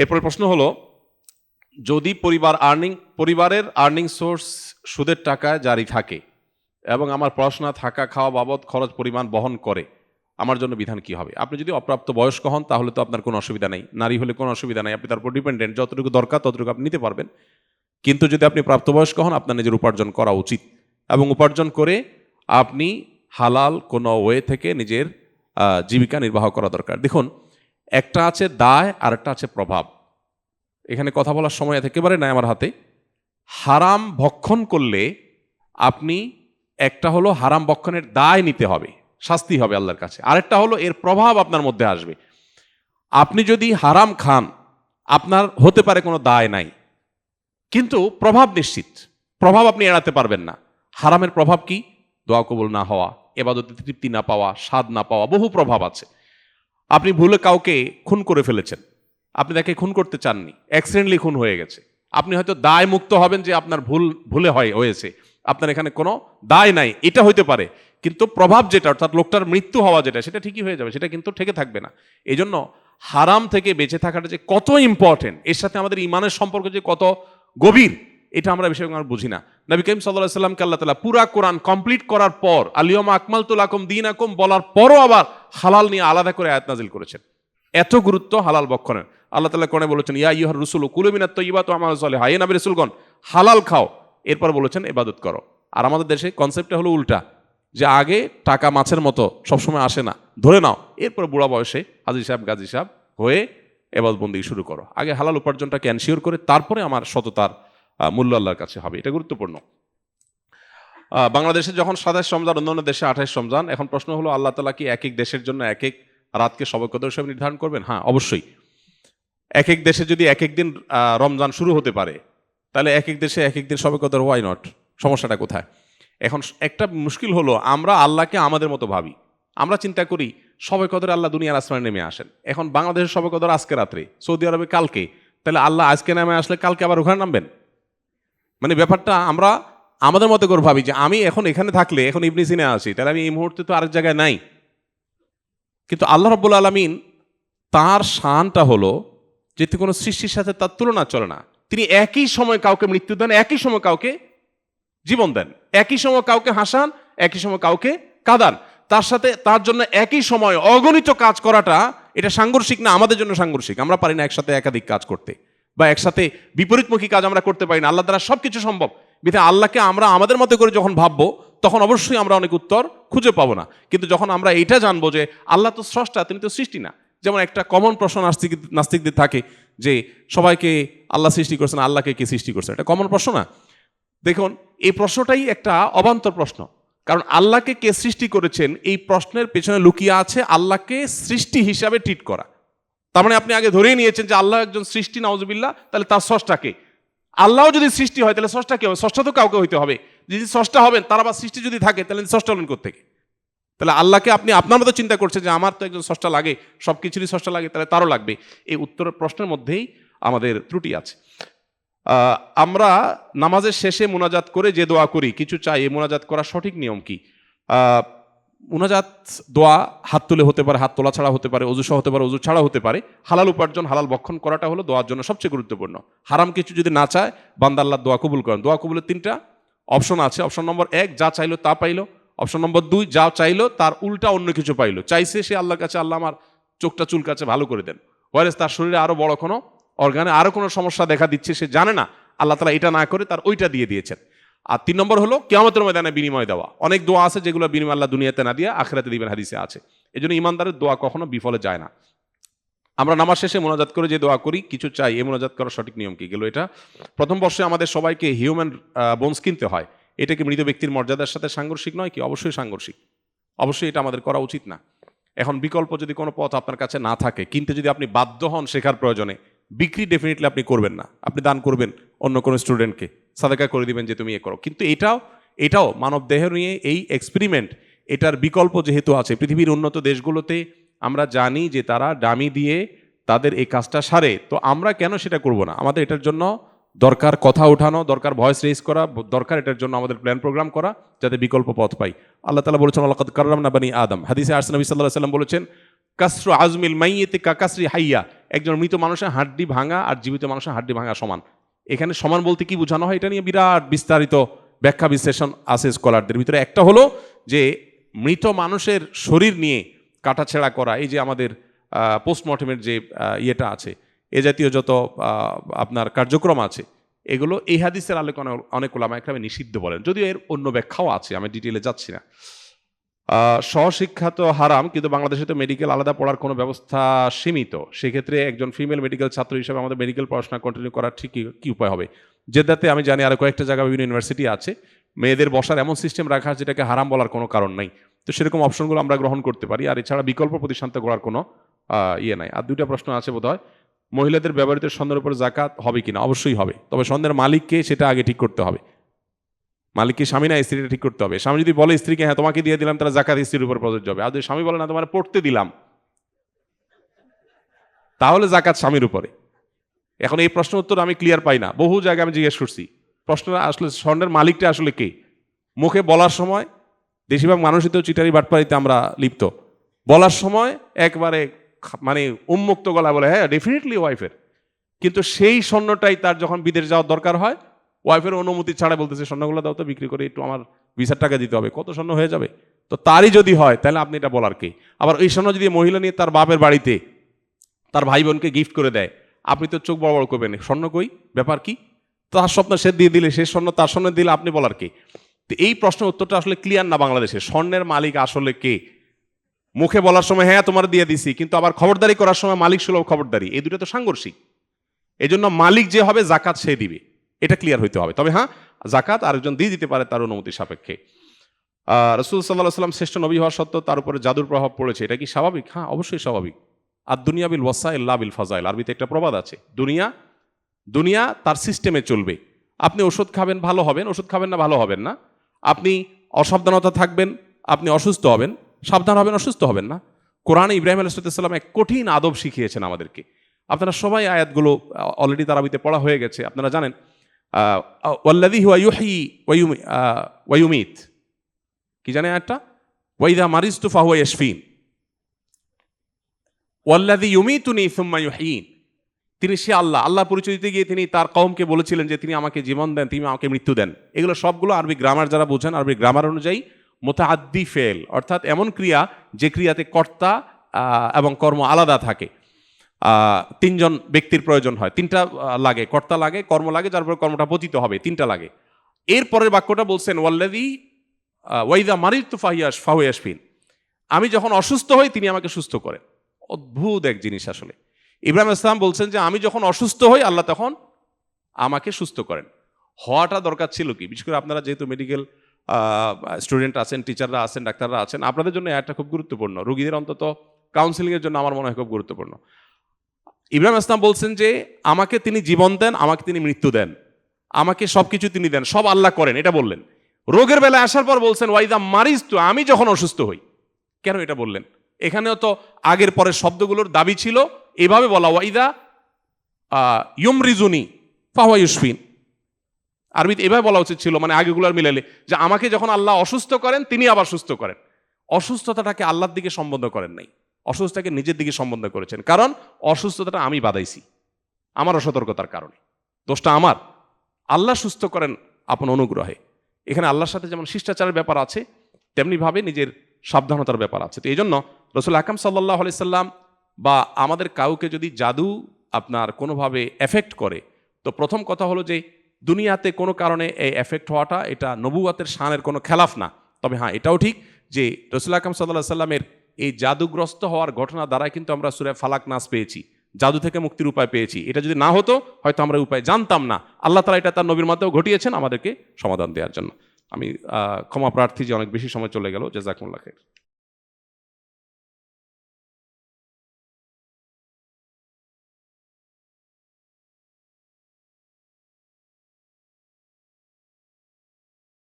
এরপরে প্রশ্ন হলো, যদি পরিবার আর্নিং পরিবারের আর্নিং সোর্স সুদের টাকায় জারি থাকে এবং আমার পড়াশোনা, থাকা, খাওয়া বাবদ, খরচ, পরিমাণ বহন করে, আমার জন্য বিধান কি হবে? আপনি যদি অপ্রাপ্ত বয়স্ক হন, তাহলে তো আপনার কোনো অসুবিধা নেই। নারী হলে কোনো অসুবিধা নেই। আপনি তার উপর ডিপেন্ডেন্ট যতটুকু দরকার ততটুকু আপনি নিতে পারবেন। কিন্তু যদি আপনি প্রাপ্তবয়স্ক হন, আপনার নিজের উপার্জন করা উচিত। এবং উপার্জন করে আপনি হালাল কোনো ওয়ে থেকে নিজের জীবিকা নির্বাহ করা দরকার। দেখুন একটা আছে দায় আর একটা আছে প্রভাব। এখানে কথা বলার সময় একেবারে নাই আমার হাতে। হারাম ভক্ষণ করলে আপনি, একটা হলো হারাম ভক্ষণের দায় নিতে হবে, শাস্তি হবে আল্লাহর কাছে। আরেকটা হলো এর প্রভাব আপনার মধ্যে আসবে। আপনি যদি হারাম খান, আপনার হতে পারে কোনো দায় নাই। কিন্তু প্রভাব নিশ্চিত। প্রভাব আপনি এড়াতে পারবেন না। হারামের প্রভাব কি? দোয়া কবুল না হওয়া, এবাদতে তৃপ্তি না পাওয়া, স্বাদ না পাওয়া, বহু প্রভাব আছে। আপনি ভুলে কাউকে খুন করে ফেলেছেন। আপনি তাকে খুন করতে চাননি। অ্যাক্সিডেন্টলি খুন হয়ে গেছে। আপনি হয়তো দায় মুক্ত হবেন যে আপনার ভুল, ভুলে হয়, হয়েছে। আপনার এখানে কোনো দায় নাই। এটা হইতে পারে। কিন্তু প্রভাব যেটা, অর্থাৎ লোকটার মৃত্যু হওয়া যেটা, সেটা ঠিকই হয়ে যাবে। সেটা কিন্তু ঠেকে থাকবে না। এই জন্য হারাম থেকে বেঁচে থাকাটা যে কত ইম্পর্টেন্ট এর সাথে আমাদের ইমানের সম্পর্ক যে কত গভীর এটা আমরা বিষয় আমরা বুঝি না। নবী করিম সাল্লাহ সাল্লামকে আল্লাহ তালা পুরা কোরআন কমপ্লিট করার পর আলিয়মা আকমাল তুল আকম দিন আকম বলার পরও আবার হালাল নিয়ে আলাদা করে আয়াত নাজিল করেছেন। এত গুরুত্ব হালাল বক্ষণের। আল্লাহ তালা কোনে বলেছেন, ইয়া ইহর রসুল কুলমিনাত তৈবা তো আমার চলে হাই নাবি রসুলগণ, হালাল খাও। এরপর বলেছেন এবাদত করো। আর আমাদের দেশে কনসেপ্টটা হলো উল্টা, যে আগে টাকা মাছের মতো সবসময় আসে না, ধরে নাও। এরপর বুড়া বয়সে হাজি সাহেব, গাজী সাহেব হয়ে এবাদবন্দি শুরু করো। আগে হালাল উপার্জনটাকে এনশিওর করে তারপরে আমার সততার মূল্য আল্লাহর কাছে হবে। এটা গুরুত্বপূর্ণ। বাংলাদেশে যখন সাতাশ রমজান, অন্যান্য দেশে আঠাশ রমজান, এখন প্রশ্ন হলো, আল্লাহ তালা কি এক এক দেশের জন্য এক এক রাতকে সবকদর হিসেবে নির্ধারণ করবেন? হ্যাঁ অবশ্যই। এক এক দেশে যদি এক এক দিন রমজান শুরু হতে পারে, তাহলে এক এক দেশে এক এক দিন সবকদর ওয়াই নট সমস্যাটা কোথায়? এখন একটা মুশকিল হলো, আমরা আল্লাহকে আমাদের মতো ভাবি। আমরা চিন্তা করি সবে কদর আল্লাহ দুনিয়ার আসমানে নেমে আসেন। এখন বাংলাদেশের সবে কদর আজকে রাত্রে, সৌদি আরবে কালকে, তাহলে আল্লাহ আজকে নেমে আসলে কালকে আবার ওখানে নামবেন? মানে ব্যাপারটা আমরা আমাদের মতো করে ভাবি যে আমি এখন এখানে থাকলে, এখন ইবনি সিনে আসি তাহলে আমি এই মুহূর্তে তো আরেক জায়গায় নাই। কিন্তু আল্লাহ রব্বুল আলমিন তার শানটা হলো যেতে কোনো সৃষ্টির সাথে তার তুলনা চলে না, তিনি একই সময় কাউকে মৃত্যু দেন, একই সময় কাউকে জীবন দেন, একই সময় কাউকে হাসান, একই সময় কাউকে কাঁদান। তার সাথে, তার জন্য একই সময় অগণিত কাজ করাটা এটা সাংঘর্ষিক না, আমাদের জন্য সাংঘর্ষিক, আমরা পারি না একসাথে একাধিক কাজ করতে। বা একসাথে বিপরীতমুখী কাজ আমরা করতে পারি না। আল্লাহ দ্বারা সব কিছু সম্ভব। বিধে আল্লাহকে আমরা আমাদের মতো করে যখন ভাববো, তখন অবশ্যই আমরা অনেক উত্তর খুঁজে পাবো না। কিন্তু যখন আমরা এটা জানব যে আল্লাহ তো স্রষ্টা, তিনি তো সৃষ্টি না। যেমন একটা কমন প্রশ্ন নাস্তিক, নাস্তিকদের থাকে যে সবাইকে আল্লাহ সৃষ্টি করছেন, আল্লাহকে কে সৃষ্টি করছেন এটা কমন প্রশ্ন না। দেখুন, এই প্রশ্নটাই একটা অবান্তর প্রশ্ন। কারণ আল্লাহকে কে সৃষ্টি করেছেন, এই প্রশ্নের পেছনে লুকিয়ে আছে আল্লাহকে সৃষ্টি হিসাবে ট্রিট করা। তার মানে আপনি আগে ধরেই নিয়েছেন যে আল্লাহ একজন সৃষ্টি, নাউজুবিল্লাহ, তাহলে তার স্রষ্টাকে আল্লাহও যদি সৃষ্টি হয়, তাহলে স্রষ্টা কে হবে? স্রষ্টা তো কাউকে হইতে হবে। যদি স্রষ্টা হবেন, তার আবার সৃষ্টি যদি থাকে, তাহলে স্রষ্টা হলেন থেকে তাহলে আল্লাহকে আপনি, আপনার মতো চিন্তা করছেন যে আমার তো একজন স্রষ্টা লাগে সব কিছুরই স্রষ্টা লাগে, তাহলে তারও লাগবে। এই উত্তরের প্রশ্নের মধ্যেই আমাদের ত্রুটি আছে। আমরা নামাজের শেষে মোনাজাত করে যে দোয়া করি, কিছু চাই, এই মোনাজাত করার সঠিক নিয়ম কি? মোনাজাত দোয়া হাত তুলে হতে পারে, হাত তোলা ছাড়া হতে পারে, অজু সহ হতে পারে, অজু ছাড়া হতে পারে। হালাল উপার্জন, হালাল বক্ষণ করাটা হলো দোয়ার জন্য সবচেয়ে গুরুত্বপূর্ণ। হারাম কিছু যদি না চায় বান্দা আল্লাহ দোয়া কবুল করেন। দোয়া কবুলের তিনটা অপশন আছে। অপশন নম্বর এক, যা চাইলো তা পাইলো। অপশন নম্বর দুই, যা চাইলো তার উল্টা অন্য কিছু পাইলো। চাইছে সে আল্লাহর কাছে, আল্লাহ আমার চোখটা চুল কাছে ভালো করে দেন। ওয়ারেস তার শরীরে আরও বড় কোনো অর্গানে আরও কোনো সমস্যা দেখা দিচ্ছে, সে জানে না। আল্লাহ তালা এটা না করে তার ওইটা দিয়ে দিয়েছেন। আর তিন নম্বর হলো কেয়ামতের ময়দানে বিনিময় দেওয়া। অনেক দোয়া আছে যেগুলো বিনিময় আল্লাহ দুনিয়াতে না দিয়ে আখেরাতে দিবেন, হাদিসে আছে। এই জন্য ইমানদারের দোয়া কখনো বিফলে যায় না। আমরা নামাজ শেষে মোনাজাত করে যে দোয়া করি, কিছু চাই, এই মোনাজাত করার সঠিক নিয়ম কি? গেল এটা। প্রথম বর্ষে আমাদের সবাইকে হিউম্যান বোনস কিনতে হয়। এটা কি মৃত ব্যক্তির মর্যাদার সাথে সাংঘর্ষিক নয় কি? অবশ্যই সাংঘর্ষিক। অবশ্যই এটা আমাদের করা উচিত না। এখন বিকল্প যদি কোনো পথ আপনার কাছে না থাকে, কিনতে যদি আপনি বাধ্য হন শেখার প্রয়োজনে, বিক্রি ডেফিনেটলি আপনি করবেন না। আপনি দান করবেন অন্য কোনো স্টুডেন্টকে সাদাকা করে দিবেন যে তুমি এ করো। কিন্তু এটাও এটাও মানব দেহ নিয়ে এই এক্সপেরিমেন্ট এটার বিকল্প যেহেতু আছে, পৃথিবীর উন্নত দেশগুলোতে আমরা জানি যে তারা ডামি দিয়ে তাদের এই কাজটা সারে। তো আমরা কেন সেটা করব না? আমাদের এটার জন্য দরকার কথা ওঠানো দরকার ভয়েস রেজ করা, দরকার এটার জন্য আমাদের প্ল্যান প্রোগ্রাম করা, যাতে বিকল্প পথ পাই। আল্লাহ তালা বলেছেন আল্লাহ কারাম না বানি আদম। হাদিসে আর্স নবী সাল্লাহ সাল্লাম বলেছেন, কাসরু আজমিল মাইয়েতে কাকাসরি হাইয়া। একজন মৃত মানুষের হাড্ডি ভাঙা আর জীবিত মানুষের হাড্ডি ভাঙা সমান। এখানে সমান বলতে কি বোঝানো হয়? এটা নিয়ে বিরাট বিস্তারিত ব্যাখ্যা বিশ্লেষণ আছে স্কলারদের ভিতরে। একটা হলো যে মৃত মানুষের শরীর নিয়ে কাটাছেড়া করা, এই যে আমাদের পোস্টমর্টমের যে ইয়েটা আছে, এ জাতীয় যত আপনার কার্যক্রম আছে, এগুলো এই হাদিসের আলোকে অনেক- ওলামা একরামে নিষিদ্ধ বলেন। যদিও এর অন্য ব্যাখ্যাও আছে, আমি ডিটেলে যাচ্ছি না। আহ, সহশিক্ষা তো হারাম কিন্তু বাংলাদেশে তো মেডিকেল আলাদা পড়ার কোনো ব্যবস্থা সীমিত। সেক্ষেত্রে একজন ফিমেল মেডিকেল ছাত্র হিসেবে আমাদের মেডিকেল পড়াশোনা কন্টিনিউ করার ঠিক কি- কি উপায় হবে? জেদ্দাতে আমি জানি আরও কয়েকটা জায়গায় বিভিন্ন ইউনিভার্সিটি আছে। মেয়েদের বসার এমন সিস্টেম রাখা যেটাকে হারাম বলার কোনো কারণ নাই। তো সেরকম অপশনগুলো আমরা গ্রহণ করতে পারি। আর এছাড়া বিকল্প প্রতিষ্ঠানতে করার কোনো ইয়ে নাই। আর দুইটা প্রশ্ন আছে বোধ মহিলাদের ব্যবহৃত স্বর্ণের উপর জাকাত হবে কিনা? অবশ্যই হবে। তবে স্বর্ণের মালিককে সেটা আগে ঠিক করতে হবে। মালিককে স্বামী না স্ত্রীটা ঠিক করতে হবে। স্বামী যদি বলে, স্ত্রীকে হ্যাঁ তোমাকে দিয়ে দিলাম তাহলে জাকাত স্ত্রীর উপর প্রযোজ্য হবে। আর যদি স্বামী বলে, না, তোমার পড়তে দিলাম। তাহলে জাকাত স্বামীর উপরে। এখন এই প্রশ্ন উত্তর আমি ক্লিয়ার পাই না। বহু জায়গায় আমি জিজ্ঞেস করছি। প্রশ্নটা আসলে, স্বর্ণের মালিকটা আসলে কে? মুখে বলার সময়, বেশিরভাগ মানুষই তো চিটারি বাটপাড়িতে আমরা লিপ্ত। বলার সময় একবারে মানে উন্মুক্ত গলা বলে হ্যাঁ ডেফিনেটলি ওয়াইফের কিন্তু সেই স্বর্ণটাই তার যখন বিদেশ যাওয়ার দরকার হয় ওয়াইফের অনুমতি ছাড়া বলতেছে, স্বর্ণগুলো দাও তো, বিক্রি করে একটু আমার ভিসার টাকা দিতে হবে, কত স্বর্ণ হয়ে যাবে? তো তারই যদি হয়, তাহলে আপনি এটা বলার কে? আবার এই স্বর্ণ যদি মহিলা নিয়ে তার বাপের বাড়িতে তার ভাই বোনকে গিফট করে দেয়, আপনি তো চোখ বড় বড় করবেন। স্বর্ণ কই? ব্যাপার কি? তার স্বপ্ন সে দিয়ে দিলে, সে স্বর্ণ তার স্বর্ণ দিলে আপনি বলার কে? তো এই প্রশ্নের উত্তরটা আসলে ক্লিয়ার না বাংলাদেশে? স্বর্ণের মালিক আসলে কে? মুখে বলার সময় হ্যাঁ তোমার দিয়ে দিছি। কিন্তু আবার খবরদারি করার সময় মালিক সুলভ খবরদারি। এই দুটো তো সাংঘর্ষিক। এই জন্য মালিক যে হবে জাকাত সে দিবে। এটা ক্লিয়ার হইতে হবে। তবে হ্যাঁ জাকাত আরেকজন দিয়ে দিতে পারে তার অনুমতি সাপেক্ষে। রসুল সাল্লাহ সাল্লাম শ্রেষ্ঠ নবী হওয়া সত্ত্বেও তার উপরে জাদুর প্রভাব পড়েছে। এটা কি স্বাভাবিক? হ্যাঁ অবশ্যই স্বাভাবিক। আর দুনিয়া বিল ওয়াসা ইল্লা বিল ফাজাইল। আরবিতে একটা প্রবাদ আছে, দুনিয়া দুনিয়া তার সিস্টেমে চলবে। আপনি ওষুধ খাবেন, ভালো হবেন, ওষুধ খাবেন না, ভালো হবেন না। আপনি অসাবধানতা থাকবেন, আপনি অসুস্থ হবেন, সাবধান হবেন, অসুস্থ হবেন না। কোরআন ইব্রাহিম আলাইসাল্লাম এক কঠিন আদব শিখিয়েছেন আমাদেরকে। আপনারা সবাই আয়াতগুলো অলরেডি তারাবিতে পড়া হয়ে গেছে। আপনারা জানেন আহ, ওয়াল্লাযী হুয়া আহ, ওয়ায়ুমিত কি জানে আয়াতটা? ওয়াইদা মারিজতু ফাহুয়া ইয়াশফিন। ওয়াল্লাযী ইউমিতুনি সুম্মা ইউহয়িন তিনি সে আল্লাহ আল্লাহ পরিচয় দিতে গিয়ে তিনি তার কওমকে বলেছিলেন যে তিনি আমাকে জীবন দেন তিনি আমাকে মৃত্যু দেন। এগুলো সবগুলো আরবি গ্রামার যারা বোঝেন আরবি গ্রামার অনুযায়ী মোতাহাদ্দি ফেল অর্থাৎ এমন ক্রিয়া যে ক্রিয়াতে কর্তা এবং কর্ম আলাদা থাকে। তিনজন ব্যক্তির প্রয়োজন হয়। তিনটা লাগে, কর্তা লাগে, কর্ম লাগে, যার পরে কর্মটা পতিত হবে, তিনটা লাগে। এর পরের বাক্যটা বলছেন ওয়াল্লাদি ওয়াইদা মারিত ফাহিয়াস ফাহুয়াসফিন আমি যখন অসুস্থ হই, তিনি আমাকে সুস্থ করেন। অদ্ভুত এক জিনিস আসলে। ইব্রাহিম ইসলাম বলছেন যে, আমি যখন অসুস্থ হই, আল্লাহ তখন আমাকে সুস্থ করেন। হওয়াটা দরকার ছিল কি? বিশেষ করে আপনারা যেহেতু মেডিকেল স্টুডেন্ট আছেন টিচাররা আছেন, ডাক্তাররা আছেন, আপনাদের জন্য একটা খুব গুরুত্বপূর্ণ। রুগীদের অন্তত কাউন্সিলিংয়ের জন্য আমার মনে হয় খুব গুরুত্বপূর্ণ। ইব্রাহিম ইসলাম বলছেন যে, আমাকে তিনি জীবন দেন, আমাকে তিনি মৃত্যু দেন। আমাকে সব কিছু তিনি দেন, সব আল্লাহ করেন, এটা বললেন। রোগের বেলায় আসার পর বলছেন, ওয়াইদা মারিস তো আমি যখন অসুস্থ হই। কেন এটা বললেন? এখানেও তো আগের পরের শব্দগুলোর দাবি ছিল, এভাবে বলা, ওয়াইদা ইউম রিজুনি ফাহুয়া ইউসফিন আরবিতে এভাবে বলা উচিত ছিল মানে আগেগুলোর মিলালে, যে আমাকে যখন আল্লাহ অসুস্থ করেন, তিনি আবার সুস্থ করেন। অসুস্থতাটাকে আল্লাহর দিকে সম্বন্ধ করেন নাই। অসুস্থতাকে নিজের দিকে সম্বন্ধ করেছেন। কারণ অসুস্থতাটা আমি বাদাইছি আমার অসতর্কতার কারণে। দোষটা আমার। আল্লাহ সুস্থ করেন আপন অনুগ্রহে। এখানে আল্লাহর সাথে যেমন শিষ্টাচারের ব্যাপার আছে, তেমনিভাবে নিজের সাবধানতার ব্যাপার আছে। তো এই জন্য রসুল আকাম সাল্লাহ সাল্লাম বা আমাদের কাউকে যদি জাদু আপনার কোনোভাবে এফেক্ট করে, তো প্রথম কথা হলো যে দুনিয়াতে কোনো কারণে এই এফেক্ট হওয়াটা এটা নবুয়াতের শানের কোনো খেলাফ না। তবে হ্যাঁ এটাও ঠিক যে রসুল আকাম সাল্লাহ সাল্লামের এই জাদুগ্রস্ত হওয়ার ঘটনা দ্বারা কিন্তু আমরা সুরে ফালাক নাচ পেয়েছি। জাদু থেকে মুক্তির উপায় পেয়েছি। এটা যদি না হতো, হয়তো আমরা উপায় জানতাম না। আল্লাহ তালা এটা তার নবীর মাধ্যমে ঘটিয়েছেন আমাদেরকে সমাধান দেওয়ার জন্য। আমি ক্ষমা প্রার্থী যে অনেক বেশি সময় চলে গেল জেজাকুল্লাহ খের